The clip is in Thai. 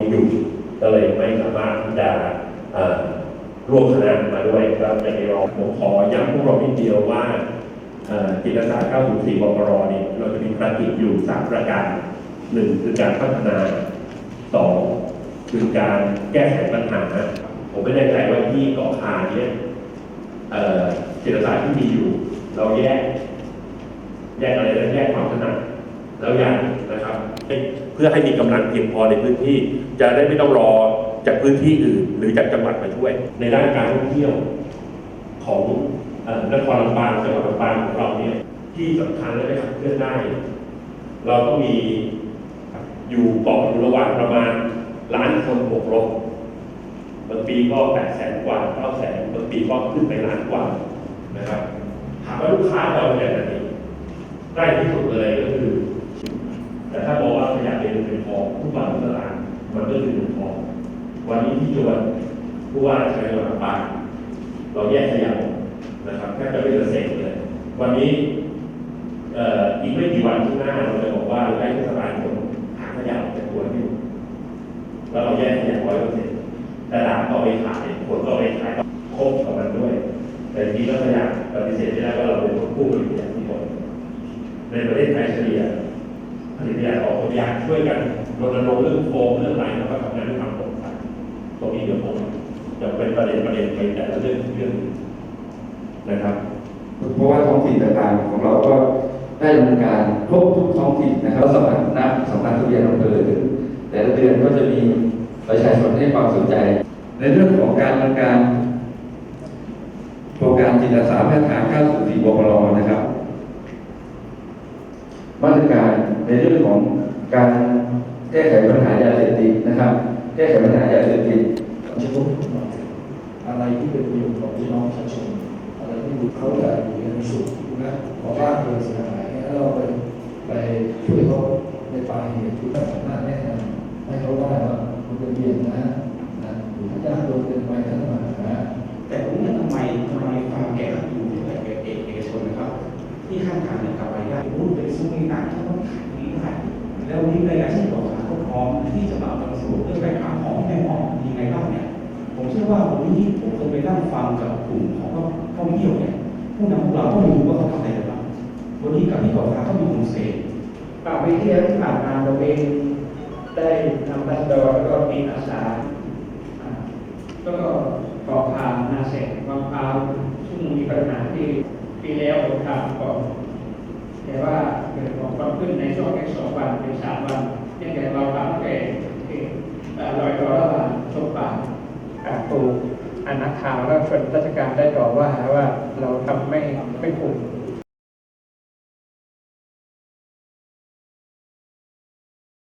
อยู่ก็เลยไม่สามารถที่จะร่วมคณะมาด้วยครับในรองผมขอย้ำพวกเรานิดเดียวว่าจิตศาสตร์904บปรเนี่ยเราจะมีภารกิจอยู่ 3 ประการหนึ่งคือการพัฒนาสองคือการแก้ไขปัญหา ผมไม่แน่ใจว่าที่เกาะคาเนี่ยจิตศาสตร์ที่มีอยู่ เราแยก แยกอะไรนะแยกความถนัด แล้วอย่างนะครับเพื่อให้มีกำลังเพียงพอในพื้นที่ จะได้ไม่ต้องรอจากพื้นที่อื่น หรือจากจังหวัดมาช่วย ในด้านการท่องเที่ยวของนครลำปางจังหวัดลำปางของเราเนี่ยที่สำคัญและได้ขับเคลื่อนได้ เราก็มีอยู่เกาะอยู่ระหว่างประมาณล้านคนบวกลบบางปีก็แปดแสนกว่าเก้าแสนบางปีก็ขึ้นไปล้านกว่านะครับถามว่าลูกค้าเราเป็นแบบไหนใกล้ที่สุดเลยก็คือ แต่ถ้าบอกว่าขยะ เป็นเป็นทองทุกวันทุกตลาดมันก็คือเป็นทอง วันนี้ที่จวนผู้ว่าราชการจังหวัดลำปางเราแยกขยะออกนะครับแทบจะไม่เหลือเศษเลย วันนี้อีกไม่กี่วันข้างหน้าเราจะบอกว่าเราได้เทศบาลคนหาขยะออกจากตัวที่อยู่แล้วเราแยกขยะร้อยเปอร์เซ็นต์แต่ด่างก็เอไปขายผลก็เอไปขายครบกับมันด้วย แต่ทีนี้ก็ขยะปฏิเสธไม่ได้ว่าเราเป็นผู้ผลิตขยะที่หมดในประเทศไทยเฉลี่ย ผลิตยาออกตัวอย่างช่วยกันรณรงค์เรื่องโฟมเรื่องอะไรแล้วก็ทำงานด้วยความโปร่งใสตรงนี้เดี๋ยวผมจะเป็นประเด็นประเด็นไปแต่ละเรื่องเรื่องนะครับ เพราะว่าท้องถิ่นต่างๆของเราก็ได้ดำเนินการครบทุกท้องถิ่นนะครับสำนักนักสำนักทะเบียนอำเภอแต่ละเดือนก็จะมีประชาชนให้ความสนใจ ในเรื่องของการดำเนินการโครงการจิตอาสาแพทย์ทาง904บปรนะครับ มาตรการในเรื่องของการแก้ไขปัญหายาเสพติดนะครับ แก้ไขปัญหายาเสพติดจะพบอะไรที่เป็นประโยชน์ของพี่น้องประชาชนอะไรที่บุคเขาจะอยู่ในสุขนะขอบ้านเกิดเสียหายแล้วเราไปไปช่วยเขาในปลายเหตุที่สามารถแนะนำให้เขาได้ว่าคุณเป็นเบียนนะนะหรือถ้ายากโดนเกินไปท่านมาหาแต่ตรงนี้ทำไมทำไมความแก่อยู่ที่แบบเอกเอกชนนะครับ ที่ข้างทางเนี่ยกลับ แล้ววันนี้ในอาชีพของขาก็พร้อมที่จะมาประสูเรื่องไปหาของแม่หมอยังไงบ้างเนี่ย ผมเชื่อว่าวันนี้ผมเคยไปนั่งฟังกับกลุ่มของท่องเที่ยวเนี่ยผู้นำพวกเราก็ไม่รู้ว่าเขาทำอะไรกันบ้างวันนี้กับที่ก่อฟ้าเขามีกลุ่มเสกป่าปีที่แล้วที่ผ่านมาเราเองได้นำบัสดอแล้วก็มีอาสาแล้วก็กอกพามนาเสกมะพร้าวซึ่งมีปัญหาที่ปีแล้วผมทำก่อนแต่ว่าเกิดของความขึ้นใน ช่วงแค่สองวันเป็นสามวันเพียงแต่เราทำแค่ที่เอ่อลอยตัวระหว่างชมป่าการปลูกอนักข่าวแล้วส่วนราชการได้ต่อว่าว่าเราทำไม่ไม่ถูก